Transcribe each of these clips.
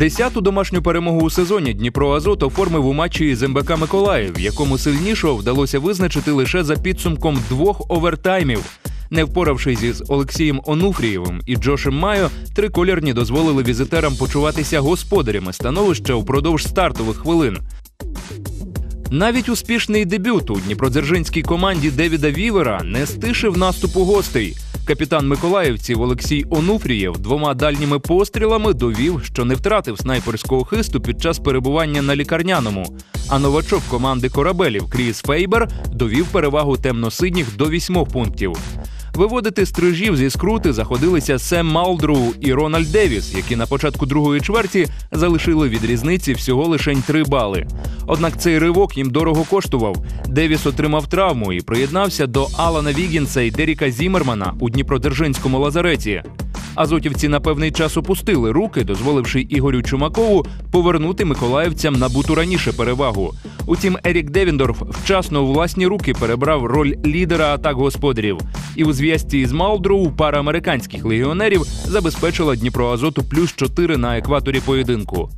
Десяту домашню перемогу у сезоні Дніпро Азот оформив у матчі із МБК Миколаїв, якому сильнішого вдалося визначити лише за підсумком двох овертаймів. Не впоравшись із Олексієм Онуфрієвим і Джошем Майо, триколірні дозволили візитерам почуватися господарями становища впродовж стартових хвилин. Навіть успішний дебют у дніпродзержинській команді Девіда Вівера не стишив наступу гостей. Капітан Миколаївців Олексій Онуфрієв двома дальніми пострілами довів, що не втратив снайперського хисту під час перебування на лікарняному. А новачок команди корабелів Кріс Фейбер довів перевагу темно-синіх до вісьмох пунктів. Виводити стрижів зі скрути заходилися Сем Малдроу і Рональд Девіс, які на початку другої чверті залишили від різниці всього лишень три бали. Однак цей ривок їм дорого коштував. Девіс отримав травму і приєднався до Алана Вігінса і Деріка Зімермана у Дніпродержинському лазареті. Азотівці на певний час опустили руки, дозволивши Ігорю Чумакову повернути миколаївцям набуту раніше перевагу. Утім, Ерік Девіндорф вчасно у власні руки перебрав роль лідера атак господарів. І у зв'язці із Малдроу пара американських легіонерів забезпечила Дніпро Азоту плюс 4 на екваторі поєдинку.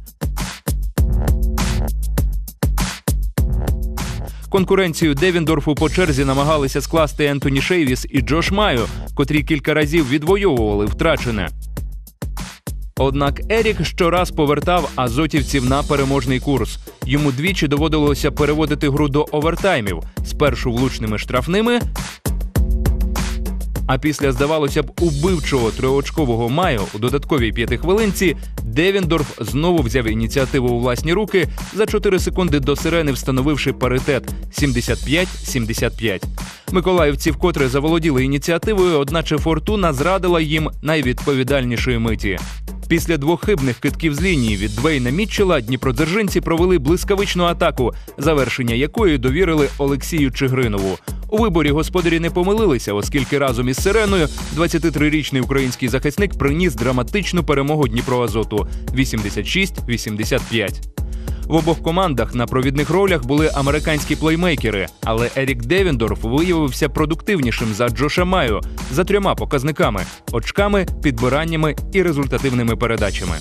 Конкуренцію Девіндорфу по черзі намагалися скласти Ентоні Шейвіс і Джош Майо, котрі кілька разів відвоювали втрачене. Однак Ерік щораз повертав азотівців на переможний курс. Йому двічі доводилося переводити гру до овертаймів спершу влучними штрафними. А після, здавалося б, убивчого триочкового маю у додатковій п'ятихвилинці Девіндорф знову взяв ініціативу у власні руки за 4 секунди до сирени, встановивши паритет 75-75. Миколаївці вкотре заволоділи ініціативою, одначе фортуна зрадила їм найвідповідальнішої миті. Після двох хибних китків з лінії від Двейна Мітчела дніпродзержинці провели блискавичну атаку, завершення якої довірили Олексію Чигринову. У виборі господарі не помилилися, оскільки разом із сиреною 23-річний український захисник приніс драматичну перемогу Дніпроазоту 86-85. В обох командах на провідних ролях були американські плеймейкери, але Ерік Девіндорф виявився продуктивнішим за Джоша Майо за трьома показниками очками, підбираннями і результативними передачами.